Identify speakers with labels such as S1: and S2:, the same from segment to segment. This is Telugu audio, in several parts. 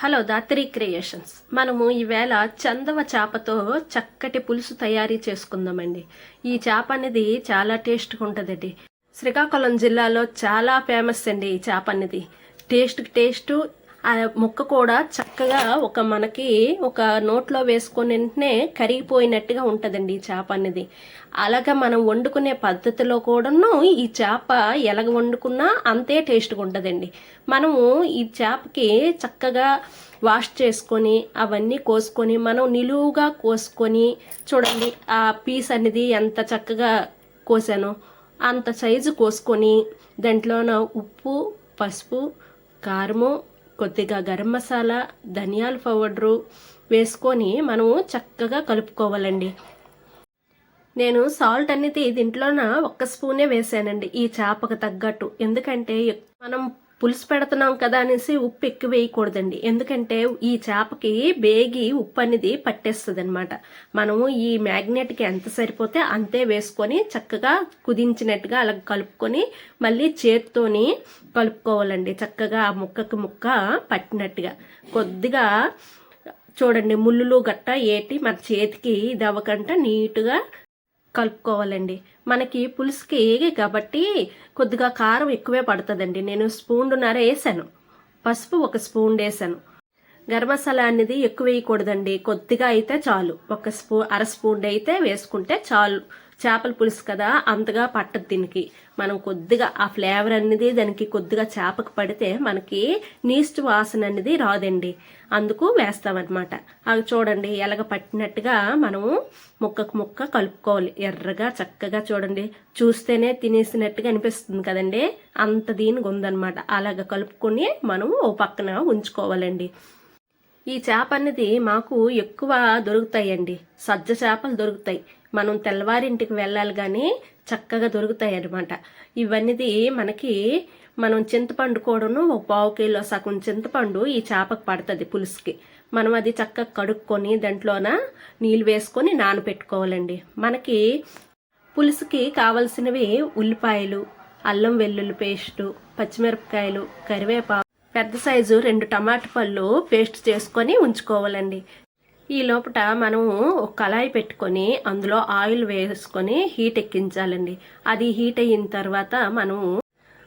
S1: Hello Dhatri creations. మనము ఈవేళ చందవ చేపతో చక్కటి పులుసు తయారీ చేసుకుందామండి. ఈ చేప అనేది చాలా టేస్ట్గా ఉంటుందండి. శ్రీకాకుళం జిల్లాలో చాలా ఫేమస్ అండి ఈ చేప అనేది. టేస్ట్ టేస్ట్ ఆ ముక్క కూడా చక్కగా ఒక మనకి ఒక నోట్లో వేసుకొని వెంటనే కరిగిపోయినట్టుగా ఉంటుందండి ఈ చేప అనేది. అలాగా మనం వండుకునే పద్ధతిలో కూడాను ఈ చేప ఎలాగ వండుకున్నా అంతే టేస్ట్గా ఉంటుందండి. మనము ఈ చేపకి చక్కగా వాష్ చేసుకొని అవన్నీ కోసుకొని మనం నిలువుగా కోసుకొని చూడండి ఆ పీస్ అనేది ఎంత చక్కగా కోసానో. అంత సైజు కోసుకొని దాంట్లోన ఉప్పు పసుపు కారము కొద్దిగా గరం మసాలా ధనియాల పౌడరు వేసుకొని మనము చక్కగా కలుపుకోవాలండి. నేను సాల్ట్ అనేది దీంట్లోన ఒక్క స్పూనే వేసానండి ఈ చేపకు తగ్గట్టు. ఎందుకంటే మనం పులుసు పెడుతున్నాం కదా అనేసి ఉప్పు ఎక్కువ వేయకూడదండి. ఎందుకంటే ఈ చేపకి బేగి ఉప్పు అనేది పట్టేస్తుంది అనమాట మనము ఈ మ్యాగ్నెట్కి ఎంత సరిపోతే అంతే వేసుకొని చక్కగా కుదించినట్టుగా అలా కలుపుకొని మళ్ళీ చేత్తోని కలుపుకోవాలండి. చక్కగా ఆ ముక్కకు ముక్క పట్టినట్టుగా. కొద్దిగా చూడండి ముళ్ళులు గట్ట ఏటి మన చేతికి ఇది అవ్వకుండా నీట్గా కలుపుకోవాలండి. మనకి పులుసుకి కాబట్టి కొద్దిగా కారం ఎక్కువే పడుతుందండి. నేను స్పూన్న్నర వేసాను. పసుపు ఒక స్పూన్ వేసాను. గరం మసాలా అనేది ఎక్కువ వేయకూడదండి. కొద్దిగా అయితే చాలు. ఒక స్పూ అర స్పూన్ అయితే వేసుకుంటే చాలు. చేపల పులుసు కదా అంతగా పట్టదు దీనికి. మనం కొద్దిగా ఆ ఫ్లేవర్ అనేది దానికి కొద్దిగా చేపకు పడితే మనకి నీస్ట్ వాసన అనేది రాదండి. అందుకు వేస్తామన్నమాట. అవి చూడండి ఎలగ పట్టినట్టుగా మనము ముక్కకు ముక్క కలుపుకోవాలి. ఎర్రగా చక్కగా చూడండి. చూస్తేనే తినేసినట్టుగా అనిపిస్తుంది కదండి. అంత దీనికి ఉందన్నమాట. అలాగ కలుపుకొని మనం ఓ పక్కన ఉంచుకోవాలండి. ఈ చేప అనేది మాకు ఎక్కువ దొరుకుతాయండి. సజ్జ చేపలు దొరుకుతాయి. మనం తెల్లవారింటికి వెళ్ళాలి కానీ చక్కగా దొరుకుతాయి అన్నమాట ఇవన్నీ మనకి మనం చింతపండు కూడాను ఒక పావు కిలో సగం చింతపండు ఈ చేపకు పడుతుంది పులుసుకి. మనం అది చక్కగా కడుక్కొని దాంట్లోన నీళ్ళు వేసుకొని నానబెట్టుకోవాలండి మనకి పులుసుకి కావలసినవి ఉల్లిపాయలు అల్లం వెల్లుల్లి పేస్టు పచ్చిమిరపకాయలు కరివేపాకు పెద్ద సైజు రెండు టమాటా పళ్ళు పేస్ట్ చేసుకొని ఉంచుకోవాలండి. ఈ లోపల మనము ఒక కళాయి పెట్టుకొని అందులో ఆయిల్ వేసుకొని హీట్ ఎక్కించాలండి. అది హీట్ అయిన తర్వాత మనము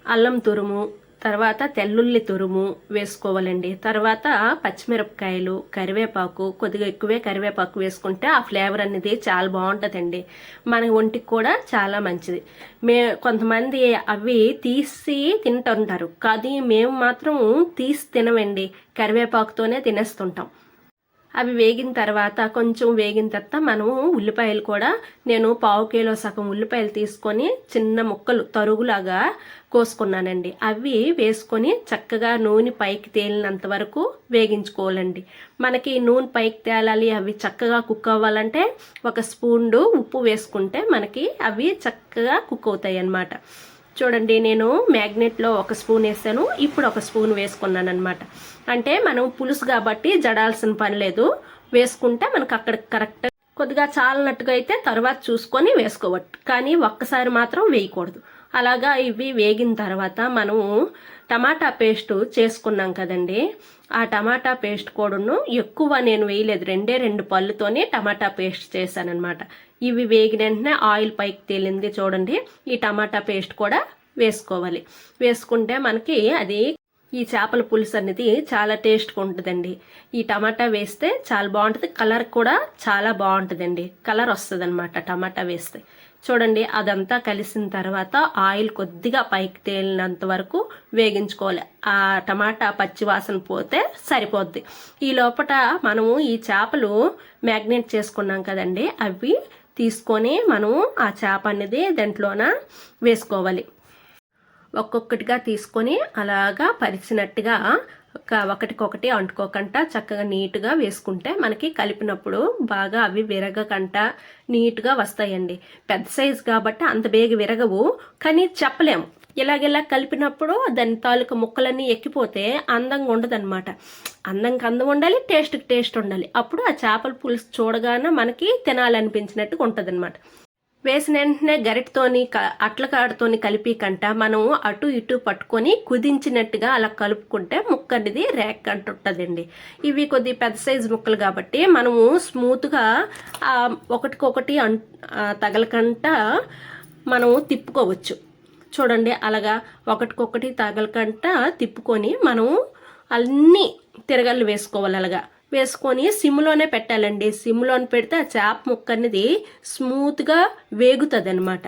S1: అల్లం తురుము తర్వాత తెల్లుల్లి తురుము వేసుకోవాలండి. తర్వాత పచ్చిమిరపకాయలు కరివేపాకు కొద్దిగా ఎక్కువే కరివేపాకు వేసుకుంటే ఆ ఫ్లేవర్ అనేది చాలా బాగుంటుందండి. మన ఒంటికి కూడా చాలా మంచిది. మే కొంతమంది అవి తీసి తింటుంటారు. కానీ మేము మాత్రం తీసి తినవండి కరివేపాకుతోనే తినేస్తుంటాం. అవి వేగిన తర్వాత కొంచెం వేగిన తర్వాత మనము ఉల్లిపాయలు కూడా నేను పావు కిలో సగం ఉల్లిపాయలు తీసుకొని చిన్న ముక్కలు తరుగులాగా కోసుకున్నానండి. అవి వేసుకొని చక్కగా నూనె పైకి తేలినంత వరకు వేగించుకోవాలండి. మనకి నూనె పైకి తేలాలి అవి చక్కగా కుక్ అవ్వాలంటే ఒక స్పూన్ ఉప్పు వేసుకుంటే మనకి అవి చక్కగా కుక్ అవుతాయి అన్నమాట చూడండి నేను మ్యాగ్నెట్లో ఒక స్పూన్ వేసాను. ఇప్పుడు ఒక స్పూన్ వేసుకున్నాను అనమాట అంటే మనం పులుసు కాబట్టి జడాల్సిన పని లేదు. వేసుకుంటే మనకు అక్కడ కరెక్ట్ కొద్దిగా చాలనట్టుగా అయితే తర్వాత చూసుకొని వేసుకోవచ్చు. కానీ ఒక్కసారి మాత్రం వేయకూడదు. అలాగా ఇవి వేగిన తర్వాత మనము టమాటా పేస్ట్ చేసుకున్నాం కదండి. ఆ టమాటా పేస్ట్ కూడాను ఎక్కువ నేను వేయలేదు. రెండే రెండు పళ్ళుతోనే టమాటా పేస్ట్ చేశానమాట ఇవి వేగిన వెంటనే ఆయిల్ పైకి తేలింది చూడండి. ఈ టమాటా పేస్ట్ కూడా వేసుకోవాలి. వేసుకుంటే మనకి అది ఈ చేపల పులుసు అనేది చాలా టేస్ట్గా ఉంటుందండి. ఈ టమాటా వేస్తే చాలా బాగుంటుంది. కలర్ కూడా చాలా బాగుంటుందండి. కలర్ వస్తుంది అనమాట టమాటా వేస్తే. చూడండి అదంతా కలిసిన తర్వాత ఆయిల్ కొద్దిగా పైకి తేలినంత వరకు వేగించుకోవాలి. ఆ టమాటా పచ్చి వాసన పోతే సరిపోద్ది. ఈ లోపల మనము ఈ చేపలు మ్యాగ్నేట్ చేసుకున్నాం కదండి అవి తీసుకొని మనము ఆ చేప అనేది దాంట్లోన వేసుకోవాలి. ఒక్కొక్కటిగా తీసుకొని అలాగా పరిచినట్టుగా ఒక ఒకటికొకటి అంటుకోకుండా చక్కగా నీట్గా వేసుకుంటే మనకి కలిపినప్పుడు బాగా అవి విరగకంట నీట్గా వస్తాయండి. పెద్ద సైజు కాబట్టి అంత బేగ విరగవు కానీ చెప్పలేము. ఇలాగెలా కలిపినప్పుడు దాని తాలూకు ముక్కలన్నీ ఎక్కిపోతే అందంగా ఉండదన్నమాట. అందంకి అందం ఉండాలి టేస్ట్కి టేస్ట్ ఉండాలి. అప్పుడు ఆ చేపల పులుసు చూడగానే మనకి తినాలనిపించినట్టుగా ఉంటుంది వేసిన వెంటనే గరిటతోని అట్ల కాడతోని కలిపి కంట మనం అటు ఇటు పట్టుకొని కుదించినట్టుగా అలా కలుపుకుంటే ముక్క అనేది ర్యాక్ అంటుంటుందండి. ఇవి కొద్ది పెద్ద సైజు ముక్కలు కాబట్టి మనము స్మూత్గా ఒకటికొకటి అన్ తగలకంట మనము తిప్పుకోవచ్చు. చూడండి అలాగా ఒకటికొకటి తగలకంట తిప్పుకొని మనం అన్నీ తిరగళ్ళు వేసుకోవాలి అలాగా. వేసుకొని సిమ్లోనే పెట్టాలండి. సిమ్లోనే పెడితే ఆ చేప ముక్క అనేది స్మూత్గా వేగుతుంది అనమాట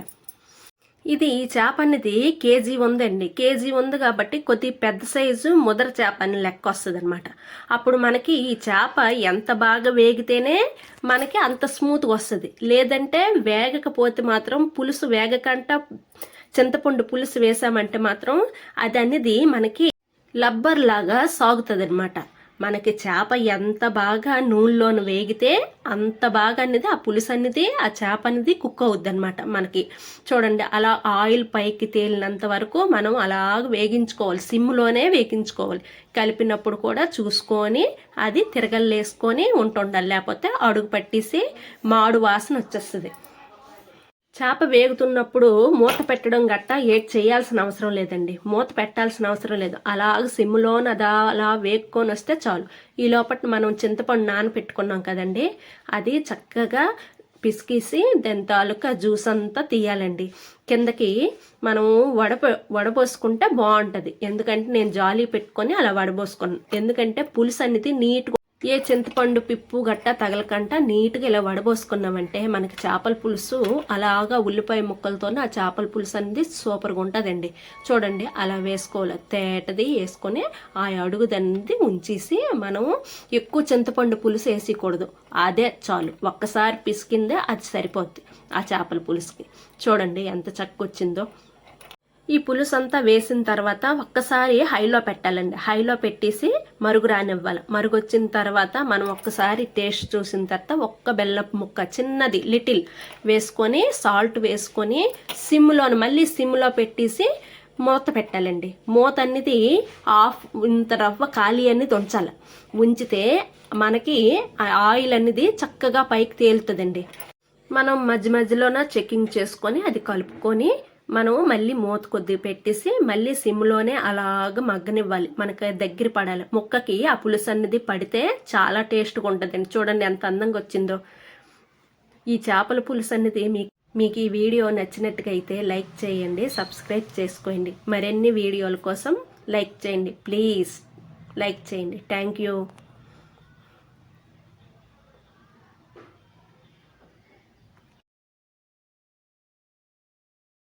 S1: ఇది ఈ చేప అనేది కేజీ ఉందండి కేజీ ఉంది కాబట్టి కొద్ది పెద్ద సైజు ముదర చేప అని లెక్క వస్తుంది అనమాట అప్పుడు మనకి ఈ చేప ఎంత బాగా వేగితేనే మనకి అంత స్మూత్గా వస్తుంది. లేదంటే వేగకపోతే మాత్రం పులుసు వేగకంట చింతపండు పులుసు వేసామంటే మాత్రం అది అనేది మనకి లబ్బర్ లాగా సాగుతుంది అనమాట మనకి చేప ఎంత బాగా నూనెలోను వేగితే అంత బాగా అనేది ఆ పులుసు అనేది ఆ చేప అనేది కుక్ అవుద్ది అనమాట మనకి. చూడండి అలా ఆయిల్ పైకి తేలినంత వరకు మనం అలాగ వేగించుకోవాలి. సిమ్లోనే వేగించుకోవాలి. కలిపినప్పుడు కూడా చూసుకొని అది తిరగలేసుకొని ఉంటుండాలి. లేకపోతే అడుగు పట్టేసి మాడు వాసన వచ్చేస్తుంది. చేప వేగుతున్నప్పుడు మూత పెట్టడం గట్ట ఏ చేయాల్సిన అవసరం లేదండి. మూత పెట్టాల్సిన అవసరం లేదు. అలాగ సిమ్లోన అదా అలా వేగుకొని వస్తే చాలు. ఈ లోపల మనం చింతపండు నానపెట్టుకున్నాం కదండి. అది చక్కగా పిసికేసి దాని తాలూకా జ్యూస్ అంతా తీయాలండి. కిందకి మనం వడప వడపోసుకుంటే బాగుంటుంది. ఎందుకంటే నేను జాలీ పెట్టుకొని అలా వడపోసుకున్నాను ఎందుకంటే పులుసు అనేది నీట్గా ఏ చింతపండు పిప్పు గట్ట తగలకంట నీట్గా ఇలా వడబోసుకున్నామంటే మనకి చేపల పులుసు అలాగా ఉల్లిపాయ ముక్కలతోనే ఆ చేపల పులుసు అనేది సూపర్గా ఉంటుందండి. చూడండి అలా వేసుకోవాలి. తేటది వేసుకొని ఆ అడుగుదన్నది ఉంచేసి మనం ఎక్కువ చింతపండు పులుసు వేసేయకూడదు. అదే చాలు. ఒక్కసారి పిసికిందే అది సరిపోద్ది ఆ చేపల పులుసుకి. చూడండి ఎంత చక్కొచ్చిందో ఈ పులుసు అంతా వేసిన తర్వాత ఒక్కసారి హైలో పెట్టాలండి. హైలో పెట్టేసి మరుగు రానివ్వాలి. మరుగు వచ్చిన తర్వాత మనం ఒక్కసారి టేస్ట్ చూసిన తర్వాత ఒక్క బెల్లపు ముక్క చిన్నది లిటిల్ వేసుకొని సాల్ట్ వేసుకొని సిమ్లోని మళ్ళీ సిమ్లో పెట్టేసి మూత పెట్టాలండి. మూత అనేది ఆఫ్ ఇంత రవ్వ ఖాళీ అనేది ఉంచాలి ఉంచితే మనకి ఆయిల్ అనేది చక్కగా పైకి తేలుతుందండి. మనం మధ్య మధ్యలోన చెకింగ్ చేసుకొని అది కలుపుకొని మనం మళ్ళీ మూత కొద్ది పెట్టేసి మళ్ళీ సిమ్లోనే అలాగ మగ్గనివ్వాలి. మనకి దగ్గర పడాలి. ముక్కకి ఆ పులుసు అన్నది పడితే చాలా టేస్ట్గా ఉంటుందండి. చూడండి ఎంత అందంగా వచ్చిందో. ఈ చేపల పులుసు అనేది మీకు మీకు ఈ వీడియో నచ్చినట్టుగా అయితే లైక్ చేయండి సబ్స్క్రైబ్ చేసుకోండి. మరిన్ని వీడియోల కోసం లైక్ చేయండి. ప్లీజ్ లైక్ చేయండి. Thank you.